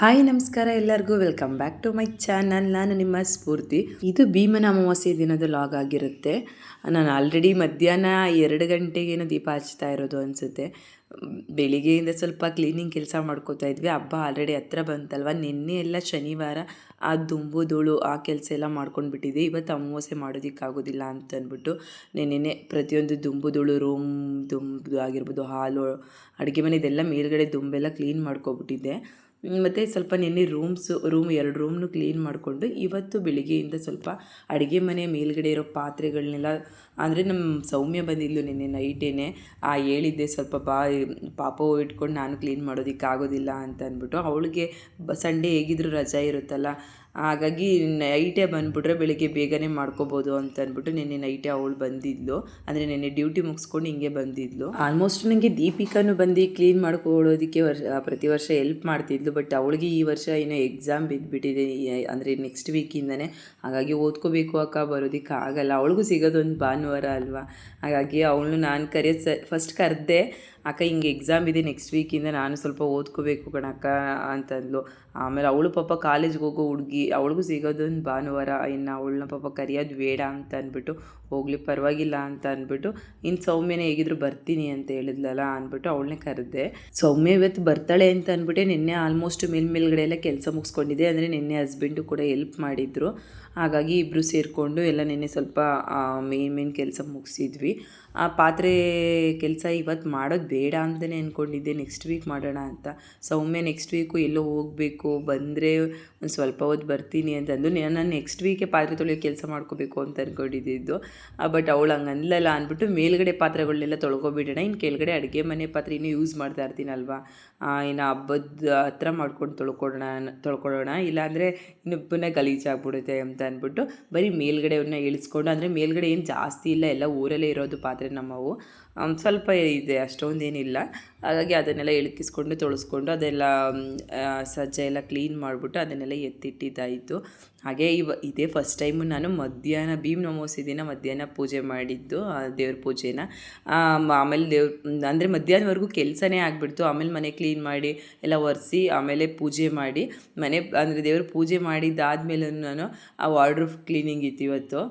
Hi, ನಮಸ್ಕಾರ ಎಲ್ಲರಿಗೂ. Welcome back to my channel ನಾನು ನಿಮ್ಮ ಸ್ಫೂರ್ತಿ. ಇದು ಭೀಮನ ಅಮಾವಾಸ್ಯೆ ದಿನದ ಲಾಗ್ ಆಗಿರುತ್ತೆ. ನಾನು ಆಲ್ರೆಡಿ ಮಧ್ಯಾಹ್ನ ಎರಡು ಗಂಟೆಗೇನೋ ದೀಪ ಹಚ್ತಾ ಇರೋದು ಅನಿಸುತ್ತೆ. ಬೆಳಿಗ್ಗೆಯಿಂದ ಸ್ವಲ್ಪ ಕ್ಲೀನಿಂಗ್ ಕೆಲಸ ಮಾಡ್ಕೋತಾ ಇದ್ವಿ. ಹಬ್ಬ ಆಲ್ರೆಡಿ ಹತ್ರ ಬಂತಲ್ವ? ನಿನ್ನೆ ಎಲ್ಲ ಶನಿವಾರ ಆ ದುಂಬುದುಳು ಆ ಕೆಲಸ ಎಲ್ಲ ಮಾಡ್ಕೊಂಡು ಬಿಟ್ಟಿದ್ದೆ ಇವತ್ತು ಅಮಾವಾಸ್ಯೆ ಮಾಡೋದಕ್ಕಾಗೋದಿಲ್ಲ ಅಂತ ಅಂದ್ಬಿಟ್ಟು ನೆನ್ನೆ ಪ್ರತಿಯೊಂದು ದುಂಬುದುಳು ರೂಮ್ ದುಂಬು ಆಗಿರ್ಬೋದು, ಹಾಲು, ಅಡುಗೆ ಮನೆ ಇದೆಲ್ಲ ಮೇಲ್ಗಡೆ ದುಂಬೆಲ್ಲ ಕ್ಲೀನ್ ಮಾಡ್ಕೊಬಿಟ್ಟಿದ್ದೆ. ಮತ್ತು ಸ್ವಲ್ಪ ನಿನ್ನೆ ರೂಮ್ಸು, ರೂಮ್ ಎರಡು ರೂಮ್ನು ಕ್ಲೀನ್ ಮಾಡಿಕೊಂಡು ಇವತ್ತು ಬೆಳಿಗ್ಗೆಯಿಂದ ಸ್ವಲ್ಪ ಅಡುಗೆ ಮನೆ ಮೇಲ್ಗಡೆ ಇರೋ ಪಾತ್ರೆಗಳನ್ನೆಲ್ಲ ಅಂದರೆ ನಮ್ಮ ಸೌಮ್ಯ ಬಂದಿದ್ಲು ನಿನ್ನೆ ನೈಟೇನೆ, ಆ ಹೇಳಿದ್ದೆ ಸ್ವಲ್ಪ ಬಾ, ಪಾಪ ಇಟ್ಕೊಂಡು ನಾನು ಕ್ಲೀನ್ ಮಾಡೋದಕ್ಕಾಗೋದಿಲ್ಲ ಅಂತ ಅಂದ್ಬಿಟ್ಟು, ಅವಳಿಗೆ ಸಂಡೇ ಹೇಗಿದ್ರು ರಜಾ ಇರುತ್ತಲ್ಲ ಹಾಗಾಗಿ ನೈಟೇ ಬಂದುಬಿಟ್ರೆ ಬೆಳಿಗ್ಗೆ ಬೇಗನೆ ಮಾಡ್ಕೋಬೋದು ಅಂತ ಅಂದ್ಬಿಟ್ಟು ನಿನ್ನೆ ನೈಟೇ ಅವಳು ಬಂದಿದ್ಲು. ಅಂದರೆ ನಿನ್ನೆ ಡ್ಯೂಟಿ ಮುಗಿಸ್ಕೊಂಡು ಹಿಂಗೆ ಬಂದಿದ್ಲು. ಆಲ್ಮೋಸ್ಟ್ ನನಗೆ ದೀಪಿಕಾನು ಬಂದು ಕ್ಲೀನ್ ಮಾಡ್ಕೊಳ್ಳೋದಕ್ಕೆ ವರ್ಷ, ಪ್ರತಿ ವರ್ಷ ಹೆಲ್ಪ್ ಮಾಡ್ತಿದ್ಲು. ಬಟ್ ಅವಳಿಗೆ ಈ ವರ್ಷ ಏನೋ ಎಕ್ಸಾಮ್ ಬಿದ್ದುಬಿಟ್ಟಿದೆ ಅಂದರೆ ನೆಕ್ಸ್ಟ್ ವೀಕಿಂದನೇ ಹಾಗಾಗಿ ಓದ್ಕೋಬೇಕು ಅಕ್ಕ, ಬರೋದಕ್ಕೆ ಆಗಲ್ಲ. ಅವಳಿಗೂ ಸಿಗೋದೊಂದು ಭಾನುವಾರ ಅಲ್ವಾ? ಹಾಗಾಗಿ ಅವಳು ನಾನು ಕರೆಯೋದು ಸ ಫಸ್ಟ್ ಕರೆದೆ. ಅಕ್ಕ, ಹಿಂಗೆ ಎಕ್ಸಾಮ್ ಇದೆ ನೆಕ್ಸ್ಟ್ ವೀಕಿಂದ ನಾನು ಸ್ವಲ್ಪ ಓದ್ಕೋಬೇಕು ಕಣಕ್ಕ ಅಂತಂದ್ಲು. ಆಮೇಲೆ ಅವಳು ಪಾಪ ಕಾಲೇಜ್ಗೆ ಹೋಗೋ ಹುಡುಗಿ, ಅವಳಿಗೂ ಸಿಗೋದೊಂದು ಭಾನುವಾರ, ಇನ್ನು ಅವಳನ್ನ ಪಾಪ ಕರೆಯೋದು ಬೇಡ ಅಂತ ಅಂದ್ಬಿಟ್ಟು ಹೋಗ್ಲಿ, ಪರವಾಗಿಲ್ಲ ಅಂತ ಅಂದ್ಬಿಟ್ಟು ಇನ್ನು ಸೌಮ್ಯನೇ ಹೇಗಿದ್ರು ಬರ್ತೀನಿ ಅಂತ ಹೇಳಿದ್ಲಲ್ಲ? ಅಂದ್ಬಿಟ್ಟು ಅವಳನ್ನೇ ಕರೆದೆ. ಸೌಮ್ಯ ಇವತ್ತು ಬರ್ತಾಳೆ ಅಂತ ಅಂದ್ಬಿಟ್ಟೆ, ನಿನ್ನೆ ಆಲ್ಮೋಸ್ಟ್ ಮೇಲ್ ಮೇಲ್ಗಡೆ ಎಲ್ಲ ಕೆಲಸ ಮುಗಿಸ್ಕೊಂಡಿದ್ದೆ ಅಂದರೆ ನಿನ್ನೆ ಹಸ್ಬೆಂಡು ಕೂಡ ಹೆಲ್ಪ್ ಮಾಡಿದ್ರು. ಹಾಗಾಗಿ ಇಬ್ಬರು ಸೇರಿಕೊಂಡು ಎಲ್ಲ ನಿನ್ನೆ ಸ್ವಲ್ಪ ಮೇನ್ ಮೇನ್ ಕೆಲಸ ಮುಗಿಸಿದ್ವಿ. ಆ ಪಾತ್ರೆ ಕೆಲಸ ಇವತ್ತು ಮಾಡೋದು ಬೇಡ ಅಂತಲೇ ಅಂದ್ಕೊಂಡಿದ್ದೆ ನೆಕ್ಸ್ಟ್ ವೀಕ್ ಮಾಡೋಣ ಅಂತ. ಸೌಮ್ಯ ನೆಕ್ಸ್ಟ್ ವೀಕು ಎಲ್ಲೋ ಹೋಗಬೇಕು, ಬಂದರೆ ಒಂದು ಸ್ವಲ್ಪ ಹೊತ್ತು ಬರ್ತೀನಿ ಅಂತಂದು ನಾನು ನೆಕ್ಸ್ಟ್ ವೀಕೆ ಪಾತ್ರೆ ತೊಳೆಯೋ ಕೆಲಸ ಮಾಡ್ಕೋಬೇಕು ಅಂತ ಅಂದ್ಕೊಂಡಿದ್ದು ಬಟ್ ಅವಳು ಹಂಗೆ ಅನ್ಲಲ್ಲ ಅಂದ್ಬಿಟ್ಟು ಮೇಲ್ಗಡೆ ಪಾತ್ರೆಗಳನ್ನೆಲ್ಲ ತೊಳ್ಕೊಬಿಡೋಣ. ಇನ್ನು ಕೆಳಗಡೆ ಅಡುಗೆ ಮನೆ ಪಾತ್ರೆ ಇನ್ನೂ ಯೂಸ್ ಮಾಡ್ತಾ ಇರ್ತೀನಲ್ವಾ? ಇನ್ನು ಹಬ್ಬದ ಹತ್ರ ಮಾಡ್ಕೊಂಡು ತೊಳ್ಕೊಡೋಣ ತೊಳ್ಕೊಳ್ಳೋಣ ಇಲ್ಲಾಂದರೆ ಇನ್ನು ಪುನಃ ಗಲೀಜಾಗ್ಬಿಡುತ್ತೆ ಅಂತ ಅಂದ್ಬಿಟ್ಟು ಬರೀ ಮೇಲ್ಗಡೆಯನ್ನು ಇಳಿಸ್ಕೊಂಡು, ಅಂದರೆ ಮೇಲ್ಗಡೆ ಏನು ಜಾಸ್ತಿ ಇಲ್ಲ, ಎಲ್ಲ ಊರಲ್ಲೇ ಇರೋದು ಪಾತ್ರೆ ನಮ್ಮವು. ಸ್ವಲ್ಪ ಇದೆ, ಅಷ್ಟೊಂದೇನಿಲ್ಲ. ಹಾಗಾಗಿ ಅದನ್ನೆಲ್ಲ ಇಳಕಿಸ್ಕೊಂಡು ತೊಳಸ್ಕೊಂಡು ಅದೆಲ್ಲ ಸಜ್ಜೆ ಎಲ್ಲ ಕ್ಲೀನ್ ಮಾಡಿಬಿಟ್ಟು ಅದನ್ನೆಲ್ಲ ಎತ್ತಿಟ್ಟಿದ್ದಾಯಿತು. ಹಾಗೆ ಇವ, ಇದೇ ಫಸ್ಟ್ ಟೈಮು ನಾನು ಮಧ್ಯಾಹ್ನ ಭೀಮ್ ನಮೋಸಿ ದಿನ ಮಧ್ಯಾಹ್ನ ಪೂಜೆ ಮಾಡಿದ್ದು ದೇವ್ರ ಪೂಜೆನ. ಆಮೇಲೆ ದೇವ್ರ ಅಂದರೆ ಮಧ್ಯಾಹ್ನವರೆಗೂ ಕೆಲಸನೇ ಆಗಿಬಿಡ್ತು. ಆಮೇಲೆ ಮನೆ ಕ್ಲೀನ್ ಮಾಡಿ, ಎಲ್ಲ ಒರೆಸಿ, ಆಮೇಲೆ ಪೂಜೆ ಮಾಡಿ. ಮನೆ, ಅಂದರೆ ದೇವ್ರ ಪೂಜೆ ಮಾಡಿದ್ದಾದ್ಮೇಲೆ ನಾನು ಆ ವಾರ್ಡ್ರೂಫ್ ಕ್ಲೀನಿಂಗ್ ಇತ್ತು ಇವತ್ತು.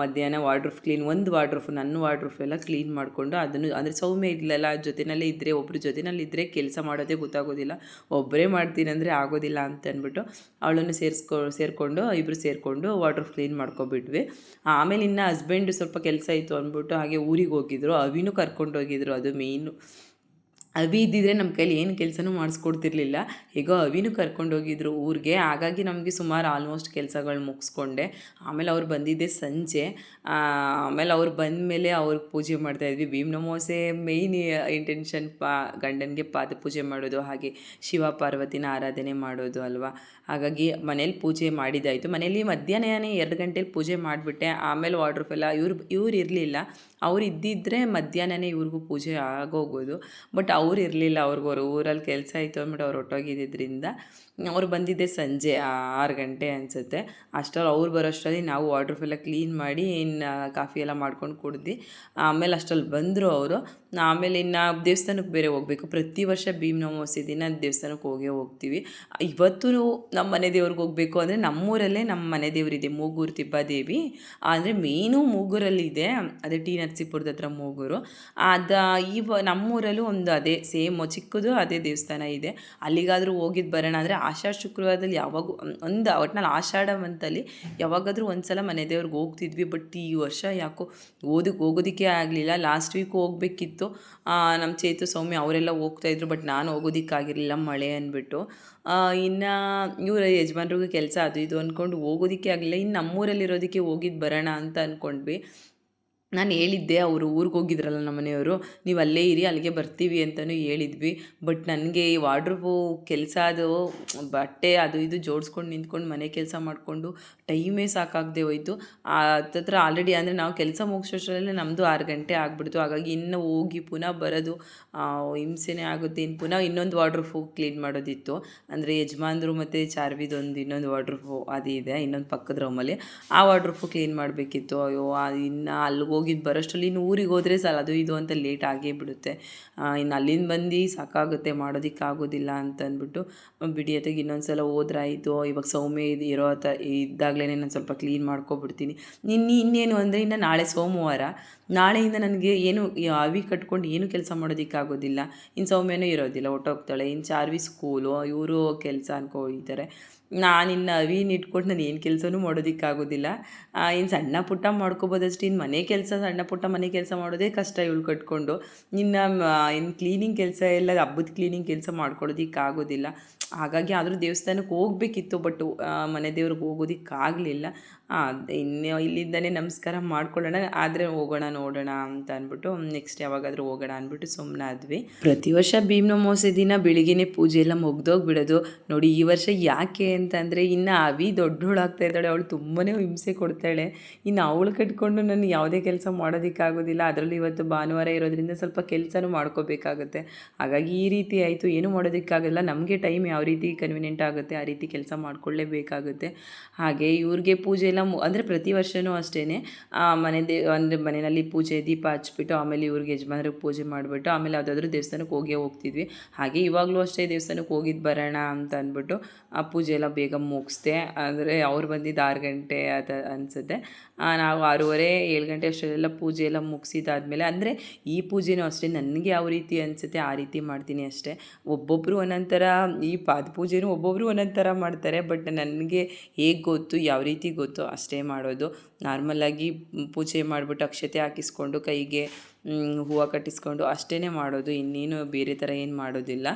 ಮಧ್ಯಾಹ್ನ ವಾರ್ಡ್ರೂಫ್ ಕ್ಲೀನ್ ಒಂದು ವಾರ್ಡ್ರೂಫ್ ನನ್ನ ವಾರ್ಡ್ರೂಫ್ ಎಲ್ಲ ಕ್ಲೀನ್ ಮಾಡಿಕೊಂಡು ಅದನ್ನು, ಅಂದರೆ ಸೌಮ್ಯ ಇರಲಿಲ್ಲ ಜೊತೆಯಲ್ಲೇ ಇದ್ದರೆ ಒಬ್ಬರು ಜೊತೆಯಲ್ಲಿದ್ದರೆ ಕೆಲಸ ಮಾಡೋದೇ ಗೊತ್ತಾಗೋದಿಲ್ಲ. ಒಬ್ಬರೇ ಮಾಡ್ತೀನಿ ಅಂದರೆ ಆಗೋದಿಲ್ಲ ಅಂತ ಅಂದ್ಬಿಟ್ಟು ಅವಳನ್ನು ಸೇರಿಸ್ಕೊ, ಸೇರಿಕೊಂಡು ಇಬ್ಬರು ಸೇರಿಕೊಂಡು ವಾರ್ಡ್ರೂಫ್ ಕ್ಲೀನ್ ಮಾಡ್ಕೊಬಿಟ್ವಿ. ಆಮೇಲೆ ಇನ್ನು ಹಸ್ಬೆಂಡ್ ಸ್ವಲ್ಪ ಕೆಲಸ ಇತ್ತು ಅಂದ್ಬಿಟ್ಟು ಹಾಗೆ ಊರಿಗೆ ಹೋಗಿದ್ರು. ಅವಿನೂ ಕರ್ಕೊಂಡು ಹೋಗಿದ್ರು, ಅದು ಮೇಯ್ನು ಅವಿ ಇದ್ದಿದ್ರೆ ನಮ್ಮ ಕೈಲಿ ಏನು ಕೆಲಸನೂ ಮಾಡಿಸ್ಕೊಡ್ತಿರ್ಲಿಲ್ಲ. ಹೇಗೋ ಅವಿನೂ ಕರ್ಕೊಂಡೋಗಿದ್ರು ಊರಿಗೆ. ಹಾಗಾಗಿ ನಮಗೆ ಸುಮಾರು ಆಲ್ಮೋಸ್ಟ್ ಕೆಲಸಗಳು ಮುಗಿಸ್ಕೊಂಡೆ. ಆಮೇಲೆ ಅವ್ರು ಬಂದಿದ್ದೆ ಸಂಜೆ. ಆಮೇಲೆ ಅವ್ರು ಬಂದ ಮೇಲೆ ಅವ್ರಿಗೆ ಪೂಜೆ ಮಾಡ್ತಾಯಿದ್ವಿ ಭೀಮ್ ನಮೋಸೆ ಮೇಯ್ನ್ ಇಂಟೆನ್ಷನ್ ಪಾ, ಗಂಡನಿಗೆ ಪಾದ ಪೂಜೆ ಮಾಡೋದು, ಹಾಗೆ ಶಿವ ಪಾರ್ವತಿನ ಆರಾಧನೆ ಮಾಡೋದು ಅಲ್ವಾ. ಹಾಗಾಗಿ ಮನೇಲಿ ಪೂಜೆ ಮಾಡಿದ್ದಾಯಿತು ಮನೇಲಿ ಮಧ್ಯಾಹ್ನನೇ ಎರಡು ಗಂಟೆಲಿ ಪೂಜೆ ಮಾಡಿಬಿಟ್ಟೆ. ಆಮೇಲೆ ವಾಟ್ರ್ ಫೆಲ್ಲ ಇವ್ರು ಇವ್ರು ಇರಲಿಲ್ಲ. ಅವ್ರು ಇದ್ದಿದ್ದರೆ ಮಧ್ಯಾಹ್ನನೇ ಇವ್ರಿಗೂ ಪೂಜೆ ಆಗೋಗೋದು. ಬಟ್ ಅವ್ರು ಇರಲಿಲ್ಲ ಅವ್ರಿಗೆ, ಅವ್ರ ಊರಲ್ಲಿ ಕೆಲಸ ಇತ್ತು ಅಂದ್ಬಿಟ್ಟು ಅವ್ರು ಹೊಟ್ಟೋಗಿದ್ದರಿಂದ ಅವ್ರು ಬಂದಿದ್ದೆ ಸಂಜೆ ಆರು ಗಂಟೆ ಅನಿಸುತ್ತೆ. ಅಷ್ಟರಲ್ಲಿ ಅವ್ರು ಬರೋಷ್ಟರಲ್ಲಿ ನಾವು ವಾಟರ್ ಎಲ್ಲ ಕ್ಲೀನ್ ಮಾಡಿ ಇನ್ನು ಕಾಫಿ ಎಲ್ಲ ಮಾಡ್ಕೊಂಡು ಕುಡ್ದು ಆಮೇಲೆ ಅಷ್ಟರಲ್ಲಿ ಬಂದರು ಅವರು. ಆಮೇಲೆ ಇನ್ನು ದೇವಸ್ಥಾನಕ್ಕೆ ಬೇರೆ ಹೋಗಬೇಕು. ಪ್ರತಿ ವರ್ಷ ಭೀಮ್ ಅಮಾವಾಸ್ಯೆ ದಿನ ದೇವಸ್ಥಾನಕ್ಕೆ ಹೋಗೇ ಹೋಗ್ತೀವಿ. ಇವತ್ತು ನಮ್ಮ ಮನೆ ದೇವ್ರಿಗೆ ಹೋಗಬೇಕು ಅಂದರೆ ನಮ್ಮೂರಲ್ಲೇ ನಮ್ಮ ಮನೆ ದೇವರಿದೆ, ಮೂಗೂರು ತಿಬ್ಬಾದೇವಿ ಅಂದರೆ ಮೇನು ಮೂಗೂರಲ್ಲಿದೆ ಅದೇ ಟಿ ನರಸೀಪುರದ ಹತ್ರ ಮೂಗೂರು. ಅದು ಈ ನಮ್ಮೂರಲ್ಲೂ ಒಂದು ಅದೇ, ಸೇಮ್ ಚಿಕ್ಕದು ಅದೇ ದೇವಸ್ಥಾನ ಇದೆ. ಅಲ್ಲಿಗಾದರೂ ಹೋಗಿದ್ದು ಬರೋಣ ಅಂದರೆ ಆಷಾಢ ಶುಕ್ರವಾರದಲ್ಲಿ ಯಾವಾಗ ಒಂದು ಒಟ್ನಲ್ಲಿ ಆಷಾಢ ಮಂತಲ್ಲಿ ಯಾವಾಗಾದರೂ ಒಂದು ಸಲ ಮನೆ ದೇವ್ರಿಗೆ ಹೋಗ್ತಿದ್ವಿ ಬಟ್ ಈ ವರ್ಷ ಯಾಕೋ ಓದಕ್ಕೆ ಹೋಗೋದಕ್ಕೆ ಆಗಲಿಲ್ಲ. ಲಾಸ್ಟ್ ವೀಕ್ ಹೋಗಬೇಕಿತ್ತು. ನಮ್ಮ ಚೇತು ಸೌಮ್ಯ ಅವರೆಲ್ಲ ಹೋಗ್ತಾಯಿದ್ರು ಬಟ್ ನಾನು ಹೋಗೋದಕ್ಕಾಗಿರಲಿಲ್ಲ ಮಳೆ ಅಂದ್ಬಿಟ್ಟು. ಇನ್ನು ಇವರ ಯಜಮಾನ್ರಿಗೂ ಕೆಲಸ ಅದು ಇದು ಅಂದ್ಕೊಂಡು ಹೋಗೋದಕ್ಕೆ ಆಗಲಿಲ್ಲ. ಇನ್ನು ನಮ್ಮೂರಲ್ಲಿರೋದಕ್ಕೆ ಹೋಗಿದ್ದು ಬರೋಣ ಅಂತ ಅಂದ್ಕೊಂಡ್ವಿ ನಾನು ಹೇಳಿದ್ದೆ, ಅವರು ಊರಿಗೆ ಹೋಗಿದ್ರಲ್ಲ ನಮ್ಮ ಮನೆಯವರು, ನೀವು ಅಲ್ಲೇ ಇರಿ, ಅಲ್ಲಿಗೆ ಬರ್ತೀವಿ ಅಂತಲೂ ಹೇಳಿದ್ವಿ. ಬಟ್ ನನಗೆ ಈ ವಾಡ್ರೂಬು ಕೆಲಸ ಅದು, ಬಟ್ಟೆ ಅದು ಇದು ಜೋಡಿಸ್ಕೊಂಡು ನಿಂತ್ಕೊಂಡು ಮನೆ ಕೆಲಸ ಮಾಡಿಕೊಂಡು ಟೈಮೇ ಸಾಕಾಗದೆ ಹೋಯಿತು. ಹತ್ತತ್ರ ಆಲ್ರೆಡಿ ಅಂದರೆ ನಾವು ಕೆಲಸ ಮುಗಿಸೋಷ್ಟರಲ್ಲೇ ನಮ್ಮದು ಆರು ಗಂಟೆ ಆಗಿಬಿಡ್ತು. ಹಾಗಾಗಿ ಇನ್ನು ಹೋಗಿ ಪುನಃ ಬರೋದು ಹಿಂಸೆನೇ ಆಗುತ್ತೆ. ಇನ್ನು ಪುನಃ ಇನ್ನೊಂದು ವಾಡ್ರೂಫು ಕ್ಲೀನ್ ಮಾಡೋದಿತ್ತು. ಅಂದರೆ ಯಜಮಾನ್ರು ಮತ್ತು ಚಾರ್ವಿದೊಂದು ಇನ್ನೊಂದು ವಾಡ್ರೂಫು ಅದು ಇದೆ ಇನ್ನೊಂದು ಪಕ್ಕದ ರೂಮಲ್ಲಿ ಆ ವಾಡ್ರೂಫು ಕ್ಲೀನ್ ಮಾಡಬೇಕಿತ್ತು. ಅಯ್ಯೋ ಇನ್ನು ಅಲ್ಲಿಗೆ ಹೋಗಿ ಹೋಗಿದ್ದು ಬರೋಷ್ಟರಲ್ಲಿ ಇನ್ನು ಊರಿಗೆ ಹೋದರೆ ಸಲ, ಅದು ಇದು ಅಂತ ಲೇಟ್ ಆಗೇ ಬಿಡುತ್ತೆ. ಇನ್ನು ಅಲ್ಲಿಂದ ಬಂದು ಸಾಕಾಗುತ್ತೆ, ಮಾಡೋದಕ್ಕಾಗೋದಿಲ್ಲ ಅಂತ ಅಂದ್ಬಿಟ್ಟು ಬಿಡಿ ಅತ್ತಾಗ ಇನ್ನೊಂದು ಸಲ ಹೋದ್ರಾಯಿತು, ಇವಾಗ ಸೌಮ್ಯ ಇದು ಇರೋ ತ ಇದ್ದಾಗಲೇ ನಾನು ಸ್ವಲ್ಪ ಕ್ಲೀನ್ ಮಾಡ್ಕೊಬಿಡ್ತೀನಿ. ನಿನ್ನ ಇನ್ನೇನು ಅಂದರೆ ಇನ್ನು ನಾಳೆ ಸೋಮವಾರ, ನಾಳೆಯಿಂದ ನನಗೆ ಏನು ಅವಿ ಕಟ್ಕೊಂಡು ಏನು ಕೆಲಸ ಮಾಡೋದಕ್ಕಾಗೋದಿಲ್ಲ. ಇನ್ನು ಸೌಮ್ಯನೂ ಇರೋದಿಲ್ಲ ಹೊಟ್ಟೋಗ್ತಾಳೆ ಇನ್ನು ಚಾರ್ವಿ ಸ್ಕೂಲು ಇವರು ಕೆಲಸ ಅನ್ಕೋ ಹೋಗ್ತಾರೆ ನಾನಿನ್ನು ಅವಿನ ಇಟ್ಕೊಂಡು ನಾನು ಏನು ಕೆಲಸನೂ ಮಾಡೋದಕ್ಕಾಗೋದಿಲ್ಲ. ಇನ್ನು ಸಣ್ಣ ಪುಟ್ಟ ಮಾಡ್ಕೋಬೋದಷ್ಟು. ಇನ್ನು ಮನೆ ಕೆಲಸ, ಸಣ್ಣ ಪುಟ್ಟ ಮನೆ ಕೆಲಸ ಮಾಡೋದೇ ಕಷ್ಟ ಇವಳು ಕಟ್ಕೊಂಡು. ಇನ್ನು ಇನ್ನು ಕ್ಲೀನಿಂಗ್ ಕೆಲಸ ಎಲ್ಲ ಹಬ್ಬದ ಕ್ಲೀನಿಂಗ್ ಕೆಲಸ ಮಾಡ್ಕೊಳ್ಳೋದಕ್ಕಾಗೋದಿಲ್ಲ ಹಾಗಾಗಿ ಆದರೂ ದೇವಸ್ಥಾನಕ್ಕೆ ಹೋಗಬೇಕಿತ್ತು ಬಟ್ ಮನೆ ದೇವ್ರಿಗೆ ಹೋಗೋದಕ್ಕಾಗಲಿಲ್ಲ. ಇನ್ನು ಇಲ್ಲಿಂದನೇ ನಮಸ್ಕಾರ ಮಾಡ್ಕೊಳ್ಳೋಣ. ಆದರೆ ಹೋಗೋಣ, ನೋಡೋಣ ಅಂತ ಅಂದ್ಬಿಟ್ಟು ನೆಕ್ಸ್ಟ್ ಯಾವಾಗಾದರೂ ಹೋಗೋಣ ಅಂದ್ಬಿಟ್ಟು ಸುಮ್ಮನಾದ್ವಿ ಪ್ರತಿ ವರ್ಷ ಭೀಮ್ ನಮೋಸೆ ದಿನ ಬೆಳಿಗ್ಗೆನೇ ಪೂಜೆ ಎಲ್ಲ ಮುಗ್ದೋಗ್ಬಿಡೋದು. ನೋಡಿ, ಈ ವರ್ಷ ಯಾಕೆ ಅಂತಂದರೆ, ಇನ್ನು ಅವಿ ದೊಡ್ಡೋಳಾಗ್ತಾ ಇದ್ದಾಳೆ. ಅವಳು ತುಂಬಾ ಹಿಂಸೆ ಕೊಡ್ತಾಳೆ ಇನ್ನು ಅವಳು ಕಟ್ಕೊಂಡು ನಾನು ಯಾವುದೇ ಕೆಲಸ ಮಾಡೋದಕ್ಕಾಗೋದಿಲ್ಲ. ಅದರಲ್ಲೂ ಇವತ್ತು ಭಾನುವಾರ ಇರೋದ್ರಿಂದ ಸ್ವಲ್ಪ ಕೆಲಸನೂ ಮಾಡ್ಕೋಬೇಕಾಗುತ್ತೆ. ಹಾಗಾಗಿ ಈ ರೀತಿ ಆಯಿತು. ಏನು ಮಾಡೋದಕ್ಕಾಗಲ್ಲ. ನಮಗೆ ಟೈಮ್ ಯಾವ ರೀತಿ ಕನ್ವಿನಿಯೆಂಟ್ ಆಗುತ್ತೆ, ಆ ರೀತಿ ಕೆಲಸ ಮಾಡ್ಕೊಳ್ಳೇಬೇಕಾಗುತ್ತೆ. ಹಾಗೆ ಇವ್ರಿಗೆ ಪೂಜೆ ಎಲ್ಲ ಅಂದರೆ ಪ್ರತಿ ವರ್ಷವೂ ಅಷ್ಟೇ ಮನೆ ದೇ, ಅಂದರೆ ಮನೆಯಲ್ಲಿ ಪೂಜೆ, ದೀಪ ಹಚ್ಬಿಟ್ಟು ಆಮೇಲೆ ಇವ್ರಿಗೆ ಯಜಮಾನ್ರಿಗೆ ಪೂಜೆ ಮಾಡಿಬಿಟ್ಟು ಆಮೇಲೆ ಯಾವುದಾದ್ರೂ ದೇವಸ್ಥಾನಕ್ಕೆ ಹೋಗೇ ಹೋಗ್ತಿದ್ವಿ. ಹಾಗೆ ಇವಾಗಲೂ ಅಷ್ಟೇ ದೇವಸ್ಥಾನಕ್ಕೆ ಹೋಗಿದ್ದು ಬರೋಣ ಅಂತ ಅಂದ್ಬಿಟ್ಟು, ಆ ಪೂಜೆ ಎಲ್ಲ ಬೇಗ ಮುಗಿಸ್ದೆ. ಅಂದರೆ ಅವ್ರು ಬಂದಿದ್ದು ಆರು ಗಂಟೆ ಅದು ಅನಿಸುತ್ತೆ. ನಾವು ಆರೂವರೆ, ಏಳು ಗಂಟೆ ಅಷ್ಟರಲ್ಲೆಲ್ಲ ಪೂಜೆ ಎಲ್ಲ ಮುಗಿಸಿದಾದ್ಮೇಲೆ ಅಂದರೆ ಈ ಪೂಜೆನೂ ಅಷ್ಟೇ, ನನಗೆ ಯಾವ ರೀತಿ ಅನಿಸುತ್ತೆ ಆ ರೀತಿ ಮಾಡ್ತೀನಿ ಅಷ್ಟೇ. ಒಬ್ಬೊಬ್ಬರು ಒಂದೊಂಥರ, ಈ ಪಾದ ಪೂಜೆನೂ ಒಬ್ಬೊಬ್ಬರು ಒಂದೊಂಥರ ಥರ ಮಾಡ್ತಾರೆ, ಬಟ್ ನನಗೆ ಹೇಗೆ ಗೊತ್ತು, ಯಾವ ರೀತಿ ಗೊತ್ತು ಅಷ್ಟೇ ಮಾಡೋದು. ನಾರ್ಮಲಾಗಿ ಪೂಜೆ ಮಾಡಿಬಿಟ್ಟು ಅಕ್ಷತೆ ಹಾಕಿಸ್ಕೊಂಡು ಕೈಗೆ ಹೂವು ಕಟ್ಟಿಸ್ಕೊಂಡು ಅಷ್ಟೇ ಮಾಡೋದು, ಇನ್ನೇನು ಬೇರೆ ಥರ ಏನು ಮಾಡೋದಿಲ್ಲ.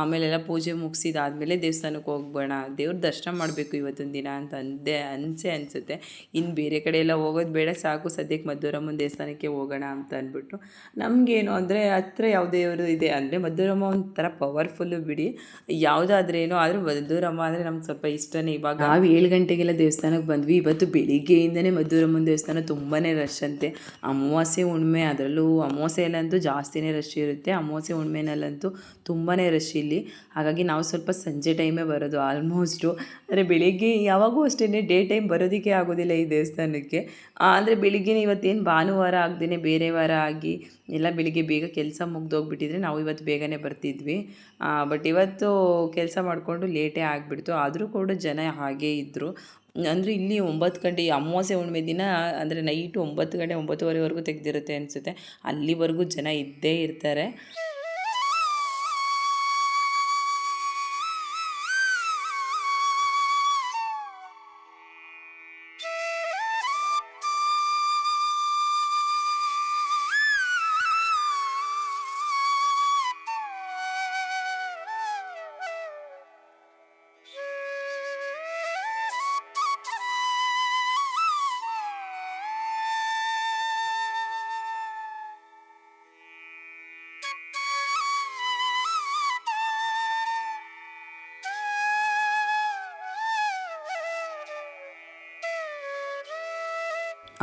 ಆಮೇಲೆಲ್ಲ ಪೂಜೆ ಮುಗಿಸಿದಾದ್ಮೇಲೆ ದೇವಸ್ಥಾನಕ್ಕೆ ಹೋಗ್ಬೋಣ. ದೇವ್ರ ದರ್ಶನ ಮಾಡಬೇಕು ಇವತ್ತೊಂದು ದಿನ ಅಂತ ಅಂದೆ, ಅನಿಸೆ ಅನಿಸುತ್ತೆ. ಇನ್ನು ಬೇರೆ ಕಡೆ ಎಲ್ಲ ಹೋಗೋದು ಬೇಡ, ಸಾಕು ಸದ್ಯಕ್ಕೆ ಮದ್ದೂರಮ್ಮನ ದೇವಸ್ಥಾನಕ್ಕೆ ಹೋಗೋಣ ಅಂತ ಅಂದ್ಬಿಟ್ಟು. ನಮಗೇನು ಅಂದರೆ ಹತ್ರ ಯಾವ ದೇವರು ಇದೆ ಅಂದರೆ ಮದ್ದೂರಮ್ಮ ಒಂಥರ ಪವರ್ಫುಲ್ಲು ಬಿಡಿ. ಯಾವುದಾದ್ರೇನೋ ಆದರೂ ಮದ್ದೂರಮ್ಮ ಅಂದರೆ ನಮ್ಗೆ ಸ್ವಲ್ಪ ಇಷ್ಟನೇ ಇವಾಗ. ನಾವು ಏಳು ಗಂಟೆಗೆಲ್ಲ ದೇವಸ್ಥಾನಕ್ಕೆ ಬಂದ್ವಿ. ಇವತ್ತು ಬೆಳಿಗ್ಗೆಯಿಂದನೇ ಮದ್ದೂರಮ್ಮನ ದೇವಸ್ಥಾನ ತುಂಬಾ ರಶ್ ಅಂತೆ. ಅಮಾವಾಸ್ಯೆ ಉಣ್ಮೆ ಅದರಲ್ಲೂ ಅಮಾವಾಸ್ಯೆಯಲ್ಲಂತೂ ಜಾಸ್ತಿನೇ ರಶ್ ಇರುತ್ತೆ. ಅಮಾವಾಸ್ಯೆ ಹುಣ್ಮೆನಲ್ಲಂತೂ ತುಂಬಾ ರಶ್ ಇಲ್ಲಿ. ಹಾಗಾಗಿ ನಾವು ಸ್ವಲ್ಪ ಸಂಜೆ ಟೈಮೇ ಬರೋದು ಆಲ್ಮೋಸ್ಟು ಅಂದರೆ ಬೆಳಿಗ್ಗೆ ಯಾವಾಗೂ ಅಷ್ಟೇ ಡೇ ಟೈಮ್ ಬರೋದಕ್ಕೆ ಆಗೋದಿಲ್ಲ ಈ ದೇವಸ್ಥಾನಕ್ಕೆ. ಅಂದರೆ ಬೆಳಿಗ್ಗೆನೇ ಇವತ್ತೇನು ಭಾನುವಾರ ಆಗದೇ ಬೇರೆ ವಾರ ಆಗಿ ಎಲ್ಲ ಬೆಳಿಗ್ಗೆ ಬೇಗ ಕೆಲಸ ಮುಗ್ದೋಗ್ಬಿಟ್ಟಿದ್ರೆ ನಾವು ಇವತ್ತು ಬೇಗನೆ ಬರ್ತಿದ್ವಿ. ಬಟ್ ಇವತ್ತು ಕೆಲಸ ಮಾಡಿಕೊಂಡು ಲೇಟೇ ಆಗಿಬಿಡ್ತು. ಆದರೂ ಕೂಡ ಜನ ಹಾಗೇ ಇದ್ದರು ಅಂದರೆ ಇಲ್ಲಿ ಒಂಬತ್ತು ಗಂಟೆ ಅಮಾವಾಸ್ಯೆ ಹುಣ್ಣಿಮೆ ದಿನ, ಅಂದರೆ ನೈಟು ಒಂಬತ್ತು ಗಂಟೆ ಒಂಬತ್ತುವರೆವರೆಗೂ ತೆಗೆದಿರುತ್ತೆ ಅನಿಸುತ್ತೆ. ಅಲ್ಲಿವರೆಗೂ ಜನ ಇದ್ದೇ ಇರ್ತಾರೆ.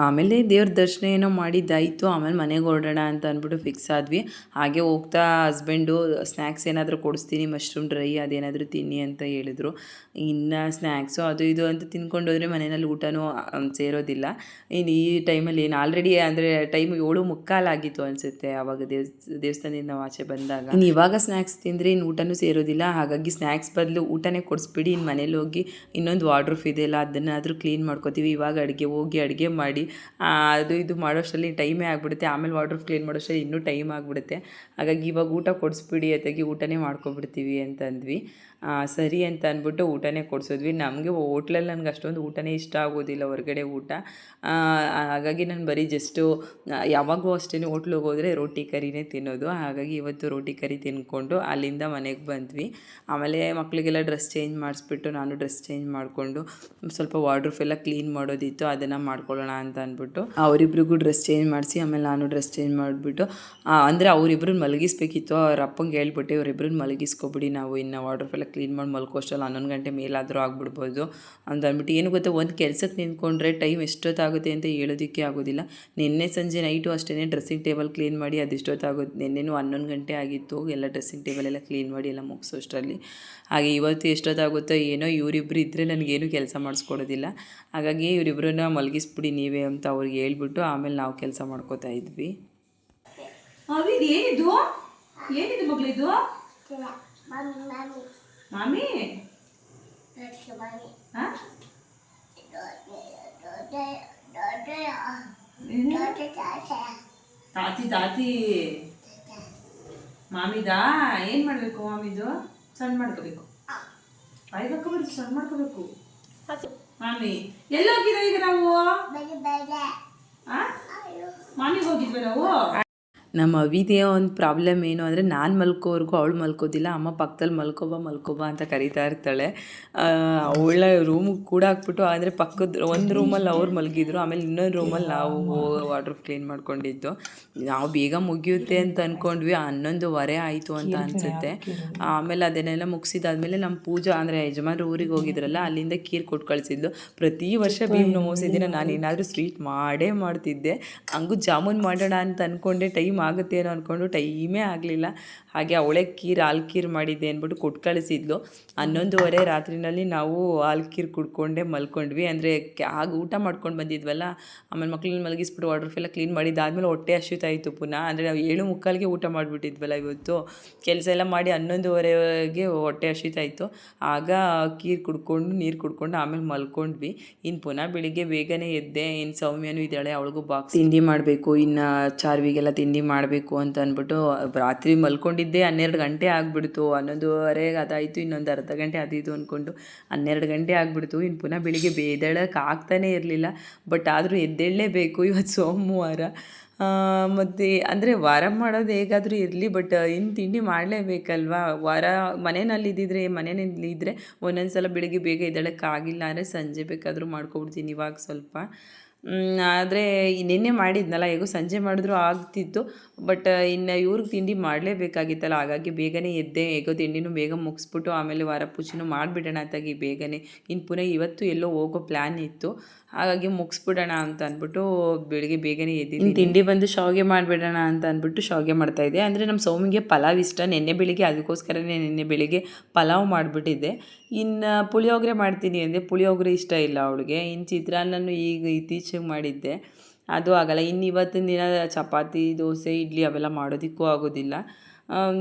ಆಮೇಲೆ ದೇವ್ರ ದರ್ಶನ ಏನೋ ಮಾಡಿದ್ದಾಯಿತು, ಆಮೇಲೆ ಮನೆಗೆ ಹೊರಡೋಣ ಅಂತ ಅಂದ್ಬಿಟ್ಟು ಫಿಕ್ಸ್ ಆದ್ವಿ. ಹಾಗೆ ಹೋಗ್ತಾ ಹಸ್ಬೆಂಡು ಸ್ನ್ಯಾಕ್ಸ್ ಏನಾದರೂ ಕೊಡಿಸ್ತೀನಿ ಮಶ್ರೂಮ್ ಡ್ರೈ ಅದೇನಾದರೂ ತಿನ್ನಿ ಅಂತ ಹೇಳಿದ್ರು. ಇನ್ನು ಸ್ನ್ಯಾಕ್ಸು ಅದು ಇದು ಅಂತ ತಿನ್ಕೊಂಡು ಹೋದರೆ ಮನೆಯಲ್ಲಿ ಊಟನೂ ಸೇರೋದಿಲ್ಲ. ಇನ್ನು ಈ ಟೈಮಲ್ಲಿ ಏನು ಆಲ್ರೆಡಿ ಅಂದರೆ ಟೈಮ್ ಏಳು ಮುಕ್ಕಾಲಾಗಿತ್ತು ಅನಿಸುತ್ತೆ ಆವಾಗ ದೇವ್ ದೇವಸ್ಥಾನದಿಂದ ನಾವು ಆಚೆ ಬಂದಾಗ. ಇನ್ನು ಇವಾಗ ಸ್ನ್ಯಾಕ್ಸ್ ತಿಂದರೆ ಇನ್ನು ಊಟನೂ ಸೇರೋದಿಲ್ಲ. ಹಾಗಾಗಿ ಸ್ನ್ಯಾಕ್ಸ್ ಬದಲು ಊಟನೇ ಕೊಡಿಸ್ಬಿಡಿ ಇನ್ನು ಮನೇಲಿ ಹೋಗಿ ಇನ್ನೊಂದು ವಾರ್ಡ್ರೂಫ್ ಇದೆಯಲ್ಲ ಅದನ್ನಾದರೂ ಕ್ಲೀನ್ ಮಾಡ್ಕೋತೀವಿ. ಇವಾಗ ಅಡುಗೆ ಹೋಗಿ ಅಡುಗೆ ಮಾಡಿ ಅದು ಇದು ಮಾಡೋಷ್ಟರಲ್ಲಿ ಟೈಮೇ ಆಗಿಬಿಡುತ್ತೆ. ಆಮೇಲೆ ವಾಟರ್ ಕ್ಲೀನ್ ಮಾಡೋಷ್ಟರಲ್ಲಿ ಇನ್ನೂ ಟೈಮ್ ಆಗಿಬಿಡುತ್ತೆ. ಹಾಗಾಗಿ ಇವಾಗ ಊಟ ಕೊಡಿಸ್ಬಿಡಿ ಅತ್ತಾಗಿ, ಊಟನೇ ಮಾಡ್ಕೊಬಿಡ್ತೀವಿ ಅಂತಂದ್ವಿ. ಸರಿ ಅಂತ ಅಂದ್ಬಿಟ್ಟು ಊಟನೇ ಕೊಡಿಸಿದ್ವಿ. ನಮಗೆ ಹೋಟ್ಲಲ್ಲಿ ನನಗೆ ಅಷ್ಟೊಂದು ಊಟನೇ ಇಷ್ಟ ಆಗೋದಿಲ್ಲ ಹೊರಗಡೆ ಊಟ. ಹಾಗಾಗಿ ನಾನು ಬರೀ ಜಸ್ಟು ಯಾವಾಗೂ ಅಷ್ಟೇ ಹೋಟ್ಲಿಗೆ ಹೋದರೆ ರೋಟಿ ಕರಿನೇ ತಿನ್ನೋದು. ಹಾಗಾಗಿ ಇವತ್ತು ರೋಟಿ ಕರಿ ತಿನ್ಕೊಂಡು ಅಲ್ಲಿಂದ ಮನೆಗೆ ಬಂದ್ವಿ. ಆಮೇಲೆ ಮಕ್ಕಳಿಗೆಲ್ಲ ಡ್ರೆಸ್ ಚೇಂಜ್ ಮಾಡಿಸ್ಬಿಟ್ಟು ನಾನು ಡ್ರೆಸ್ ಚೇಂಜ್ ಮಾಡಿಕೊಂಡು ಸ್ವಲ್ಪ ವಾರ್ಡ್ರೂಫ್ ಎಲ್ಲ ಕ್ಲೀನ್ ಮಾಡೋದಿತ್ತು, ಅದನ್ನು ಮಾಡ್ಕೊಳ್ಳೋಣ ಅಂತ ಅಂದ್ಬಿಟ್ಟು ಅವರಿಬ್ರಿಗೂ ಡ್ರೆಸ್ ಚೇಂಜ್ ಮಾಡಿಸಿ, ಆಮೇಲೆ ನಾನು ಡ್ರೆಸ್ ಚೇಂಜ್ ಮಾಡಿಬಿಟ್ಟು ಅಂದರೆ ಅವರಿಬ್ರನ್ನ ಮಲಗಿಸ್ಬೇಕಿತ್ತು. ಅವ್ರ ಅಪ್ಪಂಗೆ ಹೇಳ್ಬಿಟ್ಟು, ಇವರಿಬ್ರನ್ನ ಮಲಗಿಸ್ಕೊಬಿಡಿ ನಾವು ಇನ್ನು ವಾರ್ಡ್ರೂಫ್ ಎಲ್ಲ ಕ್ಲೀನ್ ಮಾಡಿ ಮಲ್ಕೋಷ್ಟಲ್ಲ ಹನ್ನೊಂದು ಗಂಟೆ ಮೇಲಾದರೂ ಆಗ್ಬಿಡ್ಬೋದು ಅಂತ ಅಂದ್ಬಿಟ್ಟು ಏನು ಗೊತ್ತಾ ಒಂದು ಕೆಲಸಕ್ಕೆ ನಿಂತ್ಕೊಂಡ್ರೆ ಟೈಮ್ ಎಷ್ಟೊತ್ತಾಗುತ್ತೆ ಅಂತ ಹೇಳೋದಕ್ಕೆ ಆಗೋದಿಲ್ಲ. ನಿನ್ನೆ ಸಂಜೆ ನೈಟು ಅಷ್ಟೇ ಡ್ರೆಸ್ಸಿಂಗ್ ಟೇಬಲ್ ಕ್ಲೀನ್ ಮಾಡಿ ಅದೆಷ್ಟೊತ್ತಾಗುತ್ತೆ ನಿನ್ನೆನೂ ಹನ್ನೊಂದು ಗಂಟೆ ಆಗಿತ್ತು ಎಲ್ಲ ಡ್ರೆಸ್ಸಿಂಗ್ ಟೇಬಲ್ ಎಲ್ಲ ಕ್ಲೀನ್ ಮಾಡಿ ಎಲ್ಲ ಮುಗಿಸೋಷ್ಟರಲ್ಲಿ. ಹಾಗೆ ಇವತ್ತು ಎಷ್ಟೊತ್ತಾಗುತ್ತೋ ಏನೋ ಇವರಿಬ್ಬರು ಇದ್ದರೆ ನನಗೇನು ಕೆಲಸ ಮಾಡಿಸ್ಕೊಡೋದಿಲ್ಲ. ಹಾಗಾಗಿ ಇವರಿಬ್ಬರನ್ನ ಮಲಗಿಸ್ಬಿಡಿ ನೀವೇ ಅಂತ ಅವ್ರಿಗೆ ಹೇಳ್ಬಿಟ್ಟು ಆಮೇಲೆ ನಾವು ಕೆಲಸ ಮಾಡ್ಕೋತಾ ಇದ್ವಿ. ಅವಿದ್ ಏನಿದು? ಏನಿದು ಮಗಳಿದು? ಮಾಮಿ? ತಾತಿ ತಾತಿ ಮಾಮಿದಾ ಏನ್ ಮಾಡ್ಬೇಕು ಮಾಮಿದು ಸಣ್ಣ ಮಾಡ್ಕೋಬೇಕು. ಬಾಯಿಗೆ ಹಾಕೋಬೇಕು ಸಣ್ಣ ಮಾಡ್ಕೋಬೇಕು. ಮಾಮಿ ಎಲ್ಲೋಗಿರೋ ಈಗ ನಾವು? ಆ? ಮಾಮಿಗೆ ಹೋಗಿದ್ವಿ ನಾವು? ನಮ್ಮ ಅವಿದೆಯ ಒಂದು ಪ್ರಾಬ್ಲಮ್ ಏನು ಅಂದರೆ ನಾನು ಮಲ್ಕೋವರೆಗೂ ಅವಳು ಮಲ್ಕೋದಿಲ್ಲ ಅಮ್ಮ ಪಕ್ಕದಲ್ಲಿ ಮಲ್ಕೋಬಾ ಮಲ್ಕೋಬಾ ಅಂತ ಕರಿತಾ ಇರ್ತಾಳೆ. ಅವಳ ರೂಮಿಗೆ ಕೂಡ ಹಾಕ್ಬಿಟ್ಟು ಆದರೆ ಪಕ್ಕದ ಒಂದು ರೂಮಲ್ಲಿ ಅವ್ರು ಮಲಗಿದ್ರು ಆಮೇಲೆ ಇನ್ನೊಂದು ರೂಮಲ್ಲಿ ನಾವು ವಾಟ್ರ್ ಕ್ಲೀನ್ ಮಾಡ್ಕೊಂಡಿದ್ದು. ನಾವು ಬೇಗ ಮುಗಿಯುತ್ತೆ ಅಂತ ಅಂದ್ಕೊಂಡ್ವಿ ಹನ್ನೊಂದುವರೆ ಆಯಿತು ಅಂತ ಅನಿಸುತ್ತೆ. ಆಮೇಲೆ ಅದನ್ನೆಲ್ಲ ಮುಗಿಸಿದಾದ್ಮೇಲೆ ನಮ್ಮ ಪೂಜಾ ಅಂದರೆ ಯಜಮಾನ್ರು ಊರಿಗೆ ಹೋಗಿದ್ರಲ್ಲ ಅಲ್ಲಿಂದ ಕೀರ್ ಕೊಟ್ಟು ಕಳಿಸಿದ್ಲು ಪ್ರತಿ ವರ್ಷ ಭೀಮ್ ನಮೋಸಿದ್ದೀನ ದಿನ ನಾನು ಏನಾದರೂ ಸ್ವೀಟ್ ಮಾಡೇ ಮಾಡ್ತಿದ್ದೆ. ಹಂಗೂ ಜಾಮೂನ್ ಮಾಡೋಣ ಅಂತ ಅಂದ್ಕೊಂಡೆ ಟೈಮ್ ಆಗುತ್ತೆ ಏನೋ ಅಂದ್ಕೊಂಡು ಟೈಮೇ ಆಗಲಿಲ್ಲ. ಹಾಗೆ ಅವಳೆ ಕೀರ್, ಹಾಲು ಕೀರ್ ಮಾಡಿದ್ದೆ ಅಂದ್ಬಿಟ್ಟು ಕೊಟ್ಟು ಕಳಿಸಿದ್ಲು. ಹನ್ನೊಂದುವರೆ ರಾತ್ರಿನಲ್ಲಿ ನಾವು ಹಾಲು ಕೀರ್ ಕುಡ್ಕೊಂಡೆ ಮಲ್ಕೊಂಡ್ವಿ. ಅಂದರೆ ಆಗ ಊಟ ಮಾಡ್ಕೊಂಡು ಬಂದಿದ್ವಲ್ಲ, ಆಮೇಲೆ ಮಕ್ಕಳನ್ನ ಮಲಗಿಸ್ಬಿಟ್ಟು ವಾಟರ್ ಫೆಲ್ಲ ಕ್ಲೀನ್ ಮಾಡಿದ್ದಾದ್ಮೇಲೆ ಹೊಟ್ಟೆ ಹಸಿತಾಯಿತು ಪುನಃ. ಅಂದರೆ ನಾವು ಏಳು ಮುಕ್ಕಾಲಿಗೆ ಊಟ ಮಾಡಿಬಿಟ್ಟಿದ್ವಲ್ಲ ಇವತ್ತು. ಕೆಲಸ ಎಲ್ಲ ಮಾಡಿ ಹನ್ನೊಂದುವರೆಗೆ ಹೊಟ್ಟೆ ಹಸಿತಾಯಿತ್ತು ಆಗ ಕೀರ್ ಕುಡ್ಕೊಂಡು, ನೀರು ಕುಡ್ಕೊಂಡು ಆಮೇಲೆ ಮಲ್ಕೊಂಡ್ವಿ. ಇನ್ನು ಪುನಃ ಬೆಳಿಗ್ಗೆ ಬೇಗನೆ ಎದ್ದೆ. ಇನ್ನು ಸೌಮ್ಯನೂ ಇದ್ದಾಳೆ, ಅವಳಿಗೂ ಬಾಕ್ಸ್ ತಿಂಡಿ ಮಾಡಬೇಕು. ಇನ್ನು ಚಾರ್ವಿಗೆಲ್ಲ ತಿಂಡಿ ಮಾಡಬೇಕು ಅಂತ ಅಂದ್ಬಿಟ್ಟು, ರಾತ್ರಿ ಮಲ್ಕೊಂಡಿದ್ದೆ, ಹನ್ನೆರಡು ಗಂಟೆ ಆಗಿಬಿಡ್ತು. ಹನ್ನೊಂದುವರೆಗೆ ಅದಾಯಿತು, ಇನ್ನೊಂದು ಅರ್ಧ ಗಂಟೆ ಅದಿದು ಅಂದ್ಕೊಂಡು ಹನ್ನೆರಡು ಗಂಟೆ ಆಗಿಬಿಡ್ತು. ಇನ್ನು ಪುನಃ ಬೆಳಿಗ್ಗೆ ಬೇದಳಕ್ಕೆ ಆಗ್ತಾನೇ ಇರಲಿಲ್ಲ. ಬಟ್ ಆದರೂ ಎದ್ದೇಳಲೇಬೇಕು ಇವತ್ತು ಸೋಮವಾರ. ಮತ್ತು ಅಂದರೆ ವಾರ ಮಾಡೋದು ಹೇಗಾದರೂ ಇರಲಿ, ಬಟ್ ಇನ್ನು ತಿಂಡಿ ಮಾಡಲೇಬೇಕಲ್ವಾ? ವಾರ ಮನೆಯಲ್ಲಿ ಇದ್ದಿದ್ರೆ, ಮನೆಯಲ್ಲಿ ಇದ್ದರೆ ಒಂದೊಂದು ಸಲ ಬೆಳಿಗ್ಗೆ ಬೇಗ ಎದ್ದೇಳೋಕ್ಕಾಗಿಲ್ಲ ಅಂದರೆ ಸಂಜೆ ಬೇಕಾದರೂ ಮಾಡ್ಕೊಬಿಡ್ತೀನಿ ಇವಾಗ ಸ್ವಲ್ಪ. ಆದರೆ ನಿನ್ನೆ ಮಾಡಿದ್ನಲ್ಲ, ಹೇಗೋ ಸಂಜೆ ಮಾಡಿದ್ರು ಆಗ್ತಿತ್ತು ಬಟ್ ಇನ್ನು ಇವ್ರಿಗೆ ತಿಂಡಿ ಮಾಡಲೇಬೇಕಾಗಿತ್ತಲ್ಲ, ಹಾಗಾಗಿ ಬೇಗನೆ ಎದ್ದೆ, ಹೇಗೋ ತಿಂಡಿನೂ ಬೇಗ ಮುಗಿಸ್ಬಿಟ್ಟು ಆಮೇಲೆ ವಾರ ಪೂಜೆನೂ ಮಾಡಿಬಿಡೋಣ ಅಂತಾಗಿ ಬೇಗನೆ ಇನ್ನು ಪುನಃ ಇವತ್ತು ಎಲ್ಲೋ ಹೋಗೋ ಪ್ಲ್ಯಾನ್ ಇತ್ತು, ಹಾಗಾಗಿ ಮುಗಿಸ್ಬಿಡೋಣ ಅಂತ ಅಂದ್ಬಿಟ್ಟು ಬೆಳಿಗ್ಗೆ ಬೇಗನೆ ಎದ್ದಿದ್ದೀನಿ. ತಿಂಡಿ ಬಂದು ಶಾವಿಗೆ ಮಾಡಿಬಿಡೋಣ ಅಂತ ಅಂದ್ಬಿಟ್ಟು ಶಾವಿಗೆ ಮಾಡ್ತಾಯಿದ್ದೆ ಅಂದರೆ ನಮ್ಮ ಸೌಮಿಗೆ ಪಲಾವ್ ಇಷ್ಟ, ನಿನ್ನೆ ಬೆಳಿಗ್ಗೆ ಅದಕ್ಕೋಸ್ಕರನೇ ನಿನ್ನೆ ಬೆಳಿಗ್ಗೆ ಪಲಾವ್ ಮಾಡಿಬಿಟ್ಟಿದ್ದೆ ಇನ್ನು ಪುಳಿಯೋಗರೆ ಮಾಡ್ತೀನಿ ಅಂದರೆ ಪುಳಿಯೋಗರೆ ಇಷ್ಟ ಇಲ್ಲ ಅವಳಿಗೆ. ಇನ್ನು ಚಿತ್ರಾನ್ನನೂ ಈಗ ಇತ್ತೀಚೆಗೆ ಮಾಡಿದ್ದೆ. ಅದು ಆಗಲ್ಲ. ಇನ್ನು ಇವತ್ತಿನ ದಿನ ಚಪಾತಿ, ದೋಸೆ, ಇಡ್ಲಿ ಅವೆಲ್ಲ ಮಾಡೋದಕ್ಕೂ ಆಗೋದಿಲ್ಲ.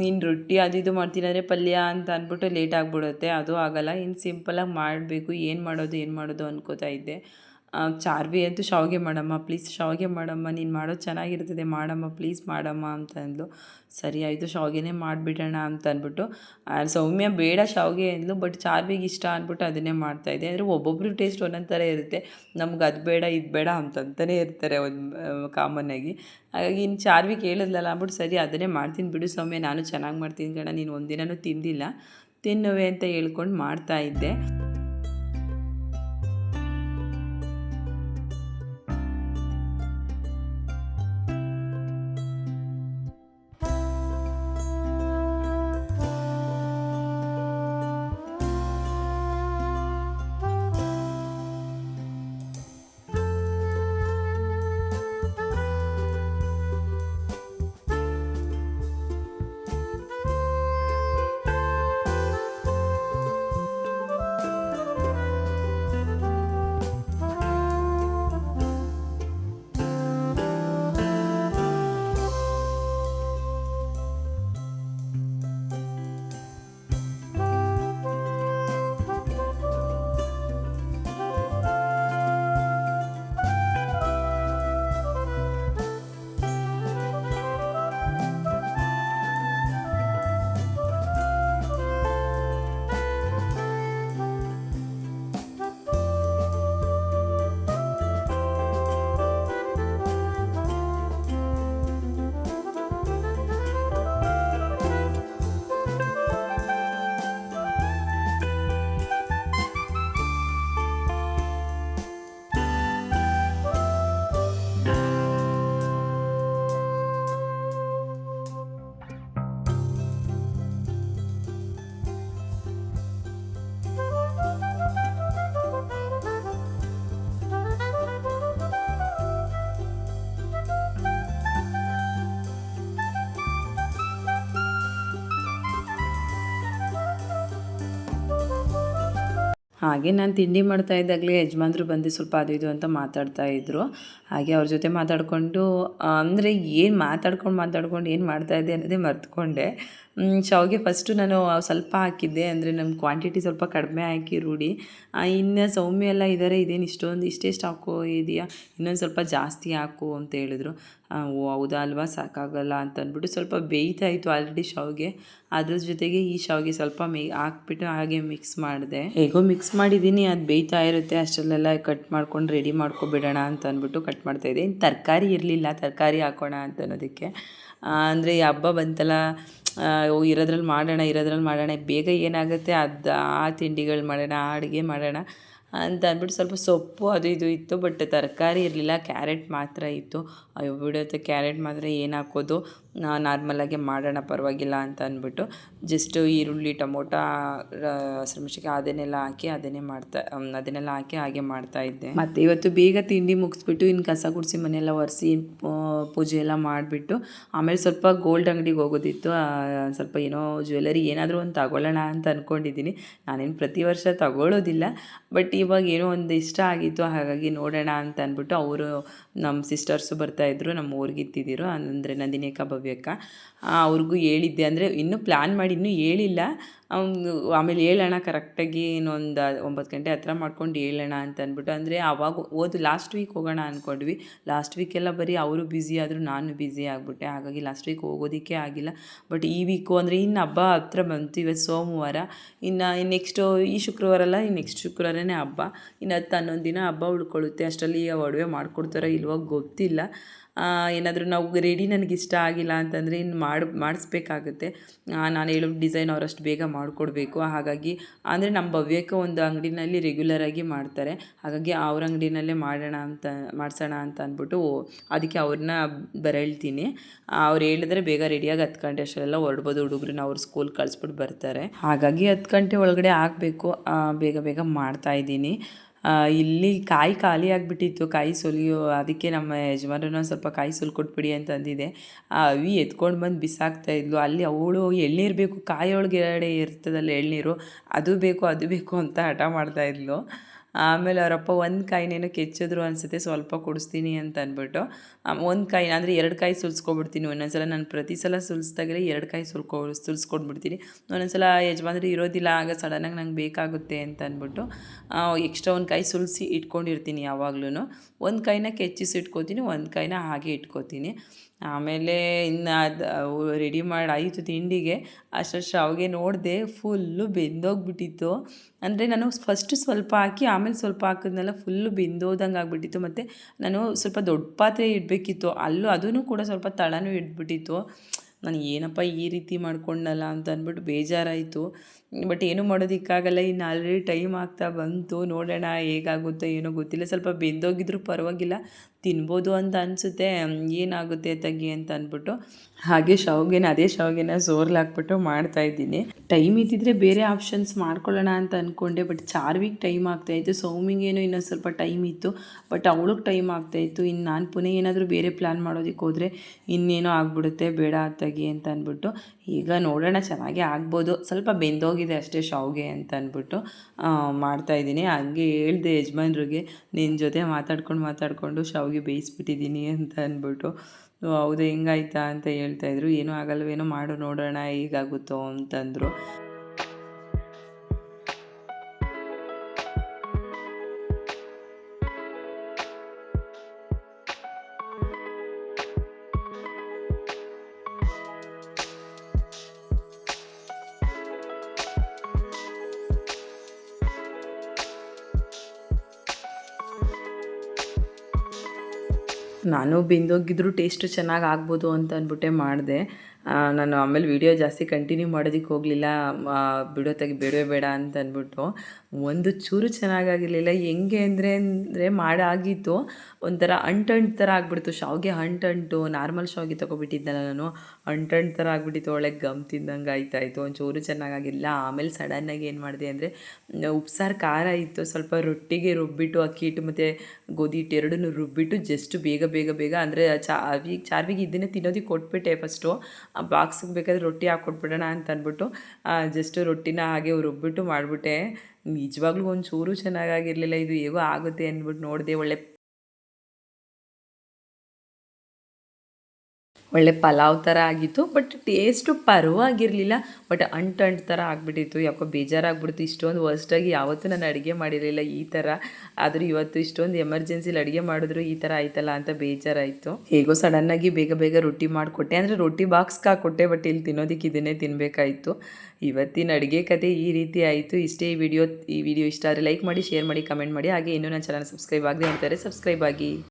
ಇನ್ನು ರೊಟ್ಟಿ ಅದು ಇದು ಮಾಡ್ತೀನಿ. ಅಂದರೆ ಪಲ್ಯ ಅಂತ ಅಂದ್ಬಿಟ್ಟು ಲೇಟ್ ಆಗಿಬಿಡುತ್ತೆ. ಅದು ಆಗಲ್ಲ. ಇನ್ನು ಸಿಂಪಲಾಗಿ ಮಾಡಬೇಕು. ಏನು ಮಾಡೋದು ಏನು ಮಾಡೋದು ಅನ್ಕೋತಾ ಇದ್ದೆ. ಚಾರ್ವಿ ಅಂತೂ ಶಾವಿಗೆ ಮಾಡಮ್ಮ ಪ್ಲೀಸ್ ಶಾವಿಗೆ ಮಾಡಮ್ಮ, ನೀನು ಮಾಡೋದು ಚೆನ್ನಾಗಿರ್ತದೆ, ಮಾಡಮ್ಮ ಪ್ಲೀಸ್ ಮಾಡಮ್ಮ ಅಂತ ಅಂದ್ಲು. ಸರಿ ಆಯಿತು, ಶಾವಿಗೆನೇ ಮಾಡಿಬಿಡೋಣ ಅಂತ ಅಂದ್ಬಿಟ್ಟು. ಸೌಮ್ಯ ಬೇಡ ಶಾವಿಗೆ ಅಂದ್ಲು ಬಟ್ ಚಾರ್ವಿಗೆ ಇಷ್ಟ ಅಂದ್ಬಿಟ್ಟು ಅದನ್ನೇ ಮಾಡ್ತಾಯಿದ್ದೆ ಅಂದರೆ ಒಬ್ಬೊಬ್ರು ಟೇಸ್ಟ್ ಒಂದೊಂದು ಥರ ಇರುತ್ತೆ. ನಮ್ಗೆ ಅದು ಬೇಡ, ಇದು ಬೇಡ ಅಂತಂತಲೇ ಇರ್ತಾರೆ ಒಂದು ಕಾಮನ್ನಾಗಿ ಹಾಗಾಗಿ ಇನ್ನು ಚಾರ್ವಿ ಕೇಳಿದ್ಲಲ್ಲ ಅಂದ್ಬಿಟ್ಟು, ಸರಿ, ಅದನ್ನೇ ಮಾಡ್ತೀನಿ ಬಿಡು ಸೌಮ್ಯ, ನಾನು ಚೆನ್ನಾಗಿ ಮಾಡ್ತೀನಿ ಕಣ, ನೀನು ಒಂದಿನೂ ತಿಂದಿಲ್ಲ. ತಿನ್ನುವೆ ಅಂತ ಹೇಳ್ಕೊಂಡು ಮಾಡ್ತಾ ಹಾಗೆ ನಾನು ತಿಂಡಿ ಮಾಡ್ತಾ ಇದ್ದಾಗಲೇ ಯಜಮಾನ್ರು ಬಂದು ಸ್ವಲ್ಪ ಅದು ಇದು ಅಂತ ಮಾತಾಡ್ತಾ ಇದ್ರು. ಹಾಗೆ ಅವ್ರ ಜೊತೆ ಮಾತಾಡಿಕೊಂಡು, ಅಂದರೆ ಏನು ಮಾತಾಡ್ಕೊಂಡು ಮಾತಾಡ್ಕೊಂಡು ಏನು ಮಾಡ್ತಾ ಇದ್ದೆ ಅನ್ನೋದೇ ಮರ್ತ್ಕೊಂಡೆ. ಶಾವಿಗೆ ಫಸ್ಟು ನಾನು ಸ್ವಲ್ಪ ಹಾಕಿದ್ದೆ, ಅಂದರೆ ನಮ್ಮ ಕ್ವಾಂಟಿಟಿ ಸ್ವಲ್ಪ ಕಡಿಮೆ ಹಾಕಿ ರೂಢಿ. ಇನ್ನು ಸೌಮ್ಯ ಎಲ್ಲ ಇದ್ದಾರೆ ಇದೇನು ಇಷ್ಟೊಂದು ಇಷ್ಟೆಷ್ಟು ಹಾಕೋ ಇದೆಯಾ? ಇನ್ನೊಂದು ಸ್ವಲ್ಪ ಜಾಸ್ತಿ ಹಾಕು ಅಂತ ಹೇಳಿದ್ರು. ಓ, ಹೌದಾ, ಅಲ್ವಾ, ಸಾಕಾಗಲ್ಲ ಅಂತ ಅಂದ್ಬಿಟ್ಟು ಸ್ವಲ್ಪ ಬೇಯ್ತಾ ಇತ್ತು ಆಲ್ರೆಡಿ ಶಾವಿಗೆ ಅದ್ರ ಜೊತೆಗೆ ಈ ಶಾವಿಗೆ ಸ್ವಲ್ಪ ಮೇ, ಹಾಕ್ಬಿಟ್ಟು ಹಾಗೆ ಮಿಕ್ಸ್ ಮಾಡಿದೆ. ಹೇಗೋ ಮಿಕ್ಸ್ ಮಾಡಿದ್ದೀನಿ, ಅದು ಬೇಯ್ತಾ ಇರುತ್ತೆ, ಅಷ್ಟರಲ್ಲೆಲ್ಲ ಕಟ್ ಮಾಡ್ಕೊಂಡು ರೆಡಿ ಮಾಡ್ಕೊಬಿಡೋಣ ಅಂತ ಅಂದ್ಬಿಟ್ಟು ಕಟ್ ಮಾಡ್ತಾಯಿದ್ದೆ ಇನ್ನು ತರಕಾರಿ ಇರಲಿಲ್ಲ, ತರಕಾರಿ ಹಾಕೋಣ ಅಂತ ಅನ್ನೋದಕ್ಕೆ. ಅಂದರೆ ಈ ಹಬ್ಬ ಬಂತಲ್ಲ ಇರೋದ್ರಲ್ಲಿ ಮಾಡೋಣ ಇರೋದ್ರಲ್ಲಿ ಮಾಡೋಣ, ಬೇಗ ಏನಾಗುತ್ತೆ ಅದು ಆ ತಿಂಡಿಗಳು ಮಾಡೋಣ, ಆ ಅಡುಗೆ ಮಾಡೋಣ ಅಂತ ಅಂದ್ಬಿಟ್ಟು ಸ್ವಲ್ಪ ಸೊಪ್ಪು ಅದು ಇದು ಇತ್ತು, ಬಟ್ ತರಕಾರಿ ಇರಲಿಲ್ಲ, ಕ್ಯಾರೆಟ್ ಮಾತ್ರ ಇತ್ತು. ಬಿಡುತ್ತೆ ಕ್ಯಾರೆಟ್ ಮಾತ್ರ ಏನು ಹಾಕೋದು? ನಾರ್ಮಲಾಗೆ ಮಾಡೋಣ, ಪರವಾಗಿಲ್ಲ ಅಂತ ಅಂದ್ಬಿಟ್ಟು ಜಸ್ಟ್ ಈರುಳ್ಳಿ, ಟೊಮೊಟೊ ಹಸಿರುಮೆಣ್ಸಿಗೆ ಅದನ್ನೆಲ್ಲ ಹಾಕಿ ಅದನ್ನೇ ಮಾಡ್ತಾ ಅದನ್ನೆಲ್ಲ ಹಾಕಿ ಹಾಗೆ ಮಾಡ್ತಾ ಇದ್ದೆ. ಮತ್ತು ಇವತ್ತು ಬೇಗ ತಿಂಡಿ ಮುಗಿಸ್ಬಿಟ್ಟು ಇನ್ನು ಕಸ ಗುಡಿಸಿ ಮನೆಯೆಲ್ಲ ಒರೆಸಿ ಪೂಜೆ ಎಲ್ಲ ಮಾಡಿಬಿಟ್ಟು ಆಮೇಲೆ ಸ್ವಲ್ಪ ಗೋಲ್ಡ್ ಅಂಗಡಿಗೆ ಹೋಗೋದಿತ್ತು. ಸ್ವಲ್ಪ ಏನೋ ಜ್ಯುವೆಲರಿ ಏನಾದರೂ ಒಂದು ತಗೊಳ್ಳೋಣ ಅಂತ ಅಂದ್ಕೊಂಡಿದ್ದೀನಿ ನಾನೇನು ಪ್ರತಿ ವರ್ಷ ತಗೊಳ್ಳೋದಿಲ್ಲ ಬಟ್ ಇವಾಗ ಏನೋ ಒಂದು ಇಷ್ಟ ಆಗಿತ್ತು, ಹಾಗಾಗಿ ನೋಡೋಣ ಅಂತ ಅಂದ್ಬಿಟ್ಟು ಅವರು ನಮ್ಮ ಸಿಸ್ಟರ್ಸು ಬರ್ತಾಯಿದ್ರು ನಮ್ಮ ಊರಿಗಿದ್ದಿದ್ದೀರೋ ಅಂದರೆ ನಂದಿನಿ ಅಕ್ಕ ಭವ್ಯಕ್ಕ. ಅವ್ರಿಗೂ ಹೇಳಿದ್ದೆ. ಅಂದರೆ ಇನ್ನೂ ಪ್ಲ್ಯಾನ್ ಮಾಡಿ, ಇನ್ನೂ ಹೇಳಿಲ್ಲ. ಅವ್ನು ಆಮೇಲೆ ಹೇಳೋಣ ಕರೆಕ್ಟಾಗಿ ಇನ್ನೊಂದು ಒಂಬತ್ತು ಗಂಟೆ ಹತ್ರ ಮಾಡ್ಕೊಂಡು ಹೇಳೋಣ ಅಂತ ಅಂದ್ಬಿಟ್ಟು, ಅಂದರೆ ಆವಾಗ ಓದು ಲಾಸ್ಟ್ ವೀಕ್ ಹೋಗೋಣ ಅಂದ್ಕೊಂಡ್ವಿ ಲಾಸ್ಟ್ ವೀಕೆಲ್ಲ ಬರೀ ಅವರು ಬ್ಯುಸಿ ಆದರೂ ನಾನು ಬ್ಯುಸಿ ಆಗಿಬಿಟ್ಟೆ. ಹಾಗಾಗಿ ಲಾಸ್ಟ್ ವೀಕ್ ಹೋಗೋದಕ್ಕೆ ಆಗಿಲ್ಲ. ಬಟ್ ಈ ವೀಕು ಅಂದರೆ ಇನ್ನು ಹಬ್ಬ ಹತ್ರ ಬಂತು. ಇವತ್ತು ಸೋಮವಾರ. ಇನ್ನು ನೆಕ್ಸ್ಟು ಈ ಶುಕ್ರವಾರ ಅಲ್ಲ ಈ ನೆಕ್ಸ್ಟ್ ಶುಕ್ರವಾರನೇ ಹಬ್ಬ. ಇನ್ನು ಹತ್ತು ಹನ್ನೊಂದು ದಿನ ಹಬ್ಬ ಉಳ್ಕೊಳ್ಳುತ್ತೆ. ಅಷ್ಟರಲ್ಲಿ ಒಡವೆ ಮಾಡ್ಕೊಡ್ತಾರೋ ಇಲ್ವೋ ಗೊತ್ತಿಲ್ಲ. ಏನಾದರೂ ನಾವು ರೆಡಿ ನನಗೆ ಇಷ್ಟ ಆಗಿಲ್ಲ ಅಂತಂದರೆ ಇನ್ನು ಮಾಡಿ ಮಾಡಿಸ್ಬೇಕಾಗುತ್ತೆ. ನಾನು ಹೇಳೋ ಡಿಸೈನ್ ಅವರಷ್ಟು ಬೇಗ ಮಾಡಿಕೊಡ್ಬೇಕು. ಹಾಗಾಗಿ ಅಂದರೆ ನಮ್ಮ ಭವ್ಯಕ್ಕೆ ಒಂದು ಅಂಗಡಿನಲ್ಲಿ ರೆಗ್ಯುಲರಾಗಿ ಮಾಡ್ತಾರೆ. ಹಾಗಾಗಿ ಅವ್ರ ಅಂಗಡಿನಲ್ಲೇ ಮಾಡೋಣ ಅಂತ ಮಾಡಿಸೋಣ ಅಂತ ಅಂದ್ಬಿಟ್ಟು ಅದಕ್ಕೆ ಅವ್ರನ್ನ ಬರೇಳ್ತೀನಿ. ಅವ್ರು ಹೇಳಿದ್ರೆ ಬೇಗ ರೆಡಿಯಾಗಿ ಹತ್ತು ಗಂಟೆ ಅಷ್ಟೆಲ್ಲ ಹೊರಡ್ಬೋದು ಹುಡುಗ್ರನ್ನ ಅವ್ರ ಸ್ಕೂಲ್ ಕಳಿಸ್ಬಿಟ್ಟು ಬರ್ತಾರೆ. ಹಾಗಾಗಿ ಹತ್ತು ಗಂಟೆ ಒಳಗಡೆ ಆಗಬೇಕು. ಬೇಗ ಬೇಗ ಮಾಡ್ತಾ ಆ, ಇಲ್ಲಿ ಕಾಯಿ ಖಾಲಿ ಆಗಿಬಿಟ್ಟಿತ್ತು, ಕಾಯಿ ಸುಲಿಯೋ, ಅದಕ್ಕೆ ನಮ್ಮ ಯಜಮಾನನ ಸ್ವಲ್ಪ ಕಾಯಿ ಸುಲ್ಕೊಟ್ಬಿಡಿ ಅಂತ ಆ, ಅವಿ ಎತ್ಕೊಂಡು ಬಂದು ಬಿಸಾಕ್ತಾ ಇದ್ಲು. ಅಲ್ಲಿ ಅವಳು ಎಳ್ನೀರು ಬೇಕು, ಕಾಯಿ ಒಳಗೆ ಇರ್ತದಲ್ಲ ಎಳ್ನೀರು, ಅದು ಬೇಕು ಅದು ಬೇಕು ಅಂತ ಹಠ ಮಾಡ್ತಾ ಇದ್ಲು. ಆಮೇಲೆ ಅವರಪ್ಪ ಒಂದು ಕಾಯಿನೇನೋ ಕೆಚ್ಚಿದ್ರು ಅನಿಸುತ್ತೆ, ಸ್ವಲ್ಪ ಕೊಡಿಸ್ತೀನಿ ಅಂತ ಅಂದ್ಬಿಟ್ಟು. ಒಂದು ಕಾಯಿ, ಅಂದರೆ ಎರಡು ಕಾಯಿ ಸುಲ್ಸ್ಕೊಬಿಡ್ತೀನಿ ಒಂದೊಂದ್ಸಲ ನಾನು ಪ್ರತಿ ಸಲ ಸುಲಿಸ್ದಾಗಲೇ ಎರಡು ಕಾಯಿ ಸುಲ್ಕೊ ಸುಲ್ಸ್ಕೊಟ್ಬಿಡ್ತೀನಿ ಒಂದೊಂದ್ಸಲ ಯಜಮಾನ್ರಿ ಇರೋದಿಲ್ಲ, ಆಗ ಸಡನ್ನಾಗಿ ನಂಗೆ ಬೇಕಾಗುತ್ತೆ ಅಂತ ಅಂದ್ಬಿಟ್ಟು ಎಕ್ಸ್ಟ್ರಾ ಒಂದು ಕಾಯಿ ಸುಲಿಸಿ ಇಟ್ಕೊಂಡಿರ್ತೀನಿ ಯಾವಾಗ್ಲೂ ಒಂದು ಕಾಯಿನ ಕೆಚ್ಚಿಸಿ ಇಟ್ಕೋತೀನಿ ಒಂದು ಕಾಯಿನ ಹಾಗೆ ಇಟ್ಕೋತೀನಿ. ಆಮೇಲೆ ಇನ್ನು ಅದು ರೆಡಿ ಮಾಡಿ, ಆಯಿತು ತಿಂಡಿಗೆ. ಅಷ್ಟಷ್ಟು ಶಾವಿಗೆ ನೋಡಿದೆ ಫುಲ್ಲು ಬೆಂದೋಗ್ಬಿಟ್ಟಿತ್ತು. ಅಂದರೆ ನಾನು ಫಸ್ಟ್ ಸ್ವಲ್ಪ ಹಾಕಿ, ಆಮೇಲೆ ಸ್ವಲ್ಪ ಹಾಕಿದ್ನೆಲ್ಲ ಫುಲ್ಲು ಬೆಂದೋದಂಗೆ ಆಗ್ಬಿಟ್ಟಿತ್ತು. ಮತ್ತು ನಾನು ಸ್ವಲ್ಪ ದೊಡ್ಡ ಪಾತ್ರೆ ಇಡಬೇಕಿತ್ತು. ಅಲ್ಲೂ ಅದೂ ಕೂಡ ಸ್ವಲ್ಪ ತಳನೂ ಇಟ್ಬಿಟ್ಟಿತ್ತು ನಾನು ಏನಪ್ಪ ಈ ರೀತಿ ಮಾಡ್ಕೊಂಡಲ್ಲ ಅಂತ ಅಂದ್ಬಿಟ್ಟು ಬೇಜಾರಾಯಿತು. ಬಟ್ ಏನೂ ಮಾಡೋದಕ್ಕಾಗಲ್ಲ, ಇನ್ನು ಆಲ್ರೆಡಿ ಟೈಮ್ ಆಗ್ತಾ ಬಂತು. ನೋಡೋಣ ಹೇಗಾಗುತ್ತೋ, ಏನೋ ಗೊತ್ತಿಲ್ಲ. ಸ್ವಲ್ಪ ಬೆಂದೋಗಿದ್ರು ಪರವಾಗಿಲ್ಲ, ತಿನ್ಬೋದು ಅಂತ ಅನಿಸುತ್ತೆ. ಏನಾಗುತ್ತೆ ತಗಿ ಅಂತ ಅಂದ್ಬಿಟ್ಟು ಹಾಗೆ ಶಾವಿಗೆನ, ಅದೇ ಶಾವಿಗೆನ ಸೋರ್ಲಾಕ್ಬಿಟ್ಟು ಮಾಡ್ತಾಯಿದ್ದೀನಿ ಟೈಮ್ ಇದ್ದಿದ್ರೆ ಬೇರೆ ಆಪ್ಷನ್ಸ್ ಮಾಡ್ಕೊಳ್ಳೋಣ ಅಂತ ಅಂದ್ಕೊಂಡೆ ಬಟ್ ಚಾರ್ವಿಗೆ ಟೈಮ್ ಆಗ್ತಾಯಿತ್ತು ಸೌಮಿಗೇನೋ ಇನ್ನೊಂದು ಸ್ವಲ್ಪ ಟೈಮ್ ಇತ್ತು, ಬಟ್ ಅವಳಿಗೆ ಟೈಮ್ ಆಗ್ತಾಯಿತ್ತು ಇನ್ನು ನಾನು ಪುನಃ ಏನಾದರೂ ಬೇರೆ ಪ್ಲ್ಯಾನ್ ಮಾಡೋದಕ್ಕೆ ಹೋದರೆ ಇನ್ನೇನೋ ಆಗ್ಬಿಡುತ್ತೆ, ಬೇಡ ತಗ್ಗಿ ಅಂತ ಅಂದ್ಬಿಟ್ಟು ಈಗ ನೋಡೋಣ, ಚೆನ್ನಾಗೇ ಆಗ್ಬೋದು. ಸ್ವಲ್ಪ ಬೆಂದೋಗಿದೆ ಅಷ್ಟೇ ಶಾವ್ಗೆ ಅಂತ ಅಂದ್ಬಿಟ್ಟು ಮಾಡ್ತಾಯಿದ್ದೀನಿ ಹಂಗೆ ಹೇಳ್ದೆ ಯಜಮಾನ್ರಿಗೆ ನಿನ್ನ ಜೊತೆ ಮಾತಾಡ್ಕೊಂಡು ಮಾತಾಡಿಕೊಂಡು ಶಾವ್ಗೆ ಬೇಯಿಸ್ಬಿಟ್ಟಿದ್ದೀನಿ ಅಂತ ಅಂದ್ಬಿಟ್ಟು ಹೌದು, ಹೆಂಗಾಯ್ತಾ? ಅಂತ ಹೇಳ್ತಾಯಿದ್ರು ಏನೂ ಆಗಲ್ವೇನೋ ಮಾಡು, ನೋಡೋಣ, ಹೇಗಾಗುತ್ತೋ? ಅಂತಂದರು. ನಾನು ಬೆಂದೋಗಿದ್ರು ಟೇಸ್ಟ್ ಚೆನ್ನಾಗಿ ಆಗ್ಬೋದು ಅಂತ ಅಂದ್ಬಿಟ್ಟೆ ಮಾಡಿದೆ. ನಾನು ಆಮೇಲೆ ವೀಡಿಯೋ ಜಾಸ್ತಿ ಕಂಟಿನ್ಯೂ ಮಾಡೋದಕ್ಕೆ ಹೋಗಲಿಲ್ಲ. ಬಿಡೋ ತೆಗಿ ಬೇಡವೇ ಬೇಡ ಅಂತ ಅಂದ್ಬಿಟ್ಟು ಒಂದು ಚೂರು ಚೆನ್ನಾಗಾಗಿರಲಿಲ್ಲ. ಹೆಂಗೆ ಅಂದರೆ ಅಂದರೆ ಮಾಡಾಗಿತ್ತು. ಒಂಥರ ಅಂಟಂಟು ಥರ ಆಗಿಬಿಡ್ತು. ಶಾವಿಗೆ ಅಂಟಂಟು ನಾರ್ಮಲ್ ಶಾವಿಗೆ ತೊಗೊಬಿಟ್ಟಿದ್ದಲ್ಲ ನಾನು. ಅಂಟಂಟು ಥರ ಆಗಿಬಿಟ್ಟಿತ್ತು. ಒಳಗೆ ಗಮ್ ತಿಂದಂಗೆ ಆಯ್ತಾಯಿತ್ತು ಒಂಚೂರು ಚೆನ್ನಾಗಾಗಿಲ್ಲ ಆಮೇಲೆ ಸಡನ್ನಾಗಿ ಏನು ಮಾಡಿದೆ ಅಂದರೆ, ಉಪ್ಸಾರು ಖಾರ ಇತ್ತು. ಸ್ವಲ್ಪ ರೊಟ್ಟಿಗೆ ರುಬ್ಬಿಟ್ಟು, ಅಕ್ಕಿ ಹಿಟ್ಟು ಮತ್ತು ಗೋಧಿ ಹಿಟ್ಟು ಎರಡನ್ನೂ ರುಬ್ಬಿಟ್ಟು ಜಸ್ಟ್ ಬೇಗ ಬೇಗ ಬೇಗ ಅಂದರೆ ಚಾರ್ವಿಗೆ ಚಾರ್ವಿಗೆ ಇದನ್ನೇ ತಿನ್ನೋದಕ್ಕೆ ಕೊಟ್ಬಿಟ್ಟೆ ಫಸ್ಟು ಆ ಬಾಕ್ಸಿಗೆ ಬೇಕಾದ್ರೆ ರೊಟ್ಟಿ ಹಾಕ್ಕೊಟ್ಬಿಡೋಣ ಅಂತ ಅಂದ್ಬಿಟ್ಟು ಜಸ್ಟ್ ರೊಟ್ಟಿನ ಹಾಗೆ ರುಬ್ಬಿಟ್ಟು ಮಾಡಿಬಿಟ್ಟೆ. ನಿಜವಾಗ್ಲೂ ಒಂಚೂರು ಚೆನ್ನಾಗಾಗಿರಲಿಲ್ಲ, ಇದು ಹೇಗೋ ಆಗುತ್ತೆ ಅಂದ್ಬಿಟ್ಟು ನೋಡಿದೆ ಒಳ್ಳೆ ಒಳ್ಳೆ ಪಲಾವ್ ಥರ ಆಗಿತ್ತು ಬಟ್ ಟೇಸ್ಟು ಪರವಾಗಿರಲಿಲ್ಲ. ಬಟ್ ಅಂಟು ಅಂಟು ಥರ ಆಗಿಬಿಟ್ಟಿತ್ತು. ಯಾಕೋ ಬೇಜಾರಾಗ್ಬಿಡ್ತು. ಇಷ್ಟೊಂದು ವರ್ಸ್ಟಾಗಿ ಯಾವತ್ತೂ ನಾನು ಅಡುಗೆ ಮಾಡಿರಲಿಲ್ಲ ಈ ಥರ. ಆದರೂ ಇವತ್ತು ಇಷ್ಟೊಂದು ಎಮರ್ಜೆನ್ಸಿಲಿ ಅಡುಗೆ ಮಾಡಿದ್ರು ಈ ಥರ ಆಯ್ತಲ್ಲ ಅಂತ ಬೇಜಾರಾಯಿತು. ಹೇಗೋ ಸಡನ್ನಾಗಿ ಬೇಗ ಬೇಗ ರೊಟ್ಟಿ ಮಾಡಿಕೊಟ್ಟೆ. ಅಂದರೆ ರೊಟ್ಟಿ ಬಾಕ್ಸ್ಗೆ ಹಾಕ್ಕೊಟ್ಟೆ ಬಟ್ ಇಲ್ಲಿ ತಿನ್ನೋದಕ್ಕೆ ಇದನ್ನೇ ತಿನ್ನಬೇಕಾಯಿತು ಇವತ್ತಿನ ಅಡುಗೆ ಕತೆ ಈ ರೀತಿ ಆಯಿತು. ಇಷ್ಟೇ ಈ ವಿಡಿಯೋ ಈ ವಿಡಿಯೋ ಇಷ್ಟ ಆದರೆ ಲೈಕ್ ಮಾಡಿ ಶೇರ್ ಮಾಡಿ ಕಮೆಂಟ್ ಮಾಡಿ. ಹಾಗೆ ಇನ್ನೂ ನನ್ನ ಚಾನಲ್ ಸಬ್ಸ್ಕ್ರೈಬ್ ಆಗದೆ ಅಂತಾರೆ ಸಬ್ಸ್ಕ್ರೈಬ್ ಆಗಿ.